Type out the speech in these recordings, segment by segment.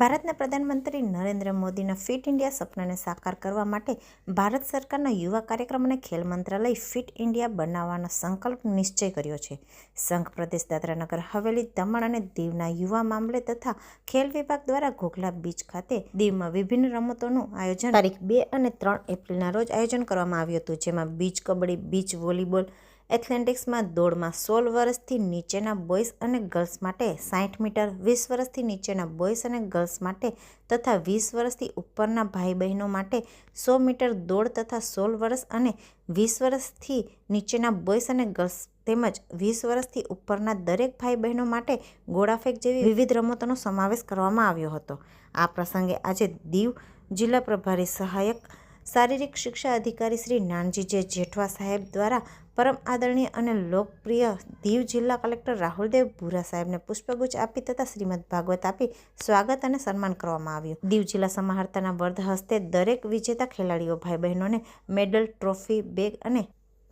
ભારતના પ્રધાનમંત્રી નરેન્દ્ર મોદીના ફિટ ઇન્ડિયા સપનાને સાકાર કરવા માટે ભારત સરકારના યુવા કાર્યક્રમ અને ખેલ મંત્રાલય ફિટ ઇન્ડિયા બનાવવાનો સંકલ્પ નિશ્ચય કર્યો છે. સંઘ પ્રદેશ દાદરાનગર, હવેલી, દમણ અને દીવના યુવા મામલે તથા ખેલ વિભાગ દ્વારા ઘોઘલા બીચ ખાતે દીવમાં વિભિન્ન રમતોનું આયોજન તારીખ બે અને ત્રણ એપ્રિલના રોજ આયોજન કરવામાં આવ્યું હતું, જેમાં બીચ કબડ્ડી, બીચ વોલીબોલ એથ્લેટિક્સમાં દોડમાં સોળ વર્ષથી નીચેના બોયઝ અને ગર્લ્સ માટે સાઠ મીટર, વીસ વર્ષથી નીચેના બોયઝ અને ગર્લ્સ માટે તથા વીસ વર્ષથી ઉપરના ભાઈ બહેનો માટે સો મીટર દોડ તથા સોળ વર્ષ અને વીસ વર્ષથી નીચેના બોયઝ અને ગર્લ્સ તેમજ વીસ વર્ષથી ઉપરના દરેક ભાઈ બહેનો માટે ગોળાફેંક જેવી વિવિધ રમતોનો સમાવેશ કરવામાં આવ્યો હતો. આ પ્રસંગે આજે દીવ જિલ્લા પ્રભારી સહાયક શારીરિક શિક્ષા અધિકારી શ્રી નાનજીજે જેઠવા સાહેબ દ્વારા પરમ આદરણીય અને લોકપ્રિય દીવ જિલ્લા કલેક્ટર રાહુલદેવ ભૂરા સાહેબને પુષ્પગુચ્છ આપી તથા શ્રીમદ ભાગવત આપી સ્વાગત અને સન્માન કરવામાં આવ્યું. દીવ જિલ્લા સમાહર્તાના વર્ધ હસ્તે દરેક વિજેતા ખેલાડીઓ ભાઈ બહેનોને મેડલ, ટ્રોફી, બેગ અને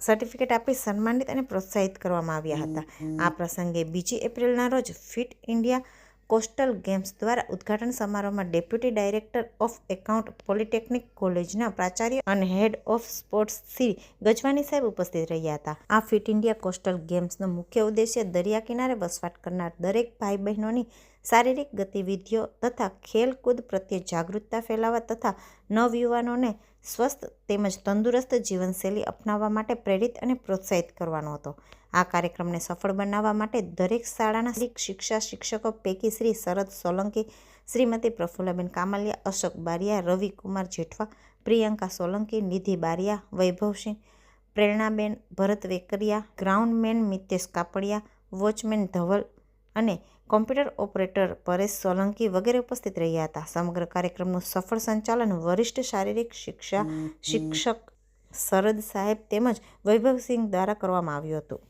સર્ટિફિકેટ આપી સન્માનિત અને પ્રોત્સાહિત કરવામાં આવ્યા હતા. આ પ્રસંગે બીજી એપ્રિલના રોજ ફિટ ઇન્ડિયા કોસ્ટલ ગેમ્સ દ્વારા ઉદ્ઘાટન સમારોહમાં deputy director of account polytechnic કોલેજના પ્રાચાર્ય અને head of sports Shri Gajwani સાહેબ ઉપસ્થિત રહ્યા હતા. આ ફિટ ઇન્ડિયા કોસ્ટલ ગેમ્સનો મુખ્ય ઉદ્દેશ્ય દરિયા કિનારે વસવાટ કરનાર દરેક ભાઈ બહેનોની શારીરિક ગતિવિધિઓ તથા ખેલકૂદ પ્રત્યે જાગૃતતા ફેલાવવા તથા નવયુવાનોને સ્વસ્થ તેમજ તંદુરસ્ત જીવનશૈલી અપનાવવા માટે પ્રેરિત અને પ્રોત્સાહિત કરવાનો હતો. આ કાર્યક્રમને સફળ બનાવવા માટે દરેક શાળાના શિક્ષા શિક્ષકો પૈકી શ્રી શરદ સોલંકી, શ્રીમતી પ્રફુલ્લાબેન કામલિયા, અશોક બારિયા, રવિકુમાર જેઠવા, પ્રિયંકા સોલંકી, નિધિ બારિયા, વૈભવસિંહ, પ્રેરણાબેન ભરત વેકરિયા ગ્રાઉન્ડમેન મિતેશ કાપડિયા, વોચમેન ધવલ અને કોમ્પ્યુટર ઓપરેટર પરેશ સોલંકી વગેરે ઉપસ્થિત રહ્યા હતા. સમગ્ર કાર્યક્રમનું સફળ સંચાલન વરિષ્ઠ શારીરિક શિક્ષા શિક્ષક શરદ સાહેબ તેમજ વૈભવસિંહ દ્વારા કરવામાં આવ્યું હતું.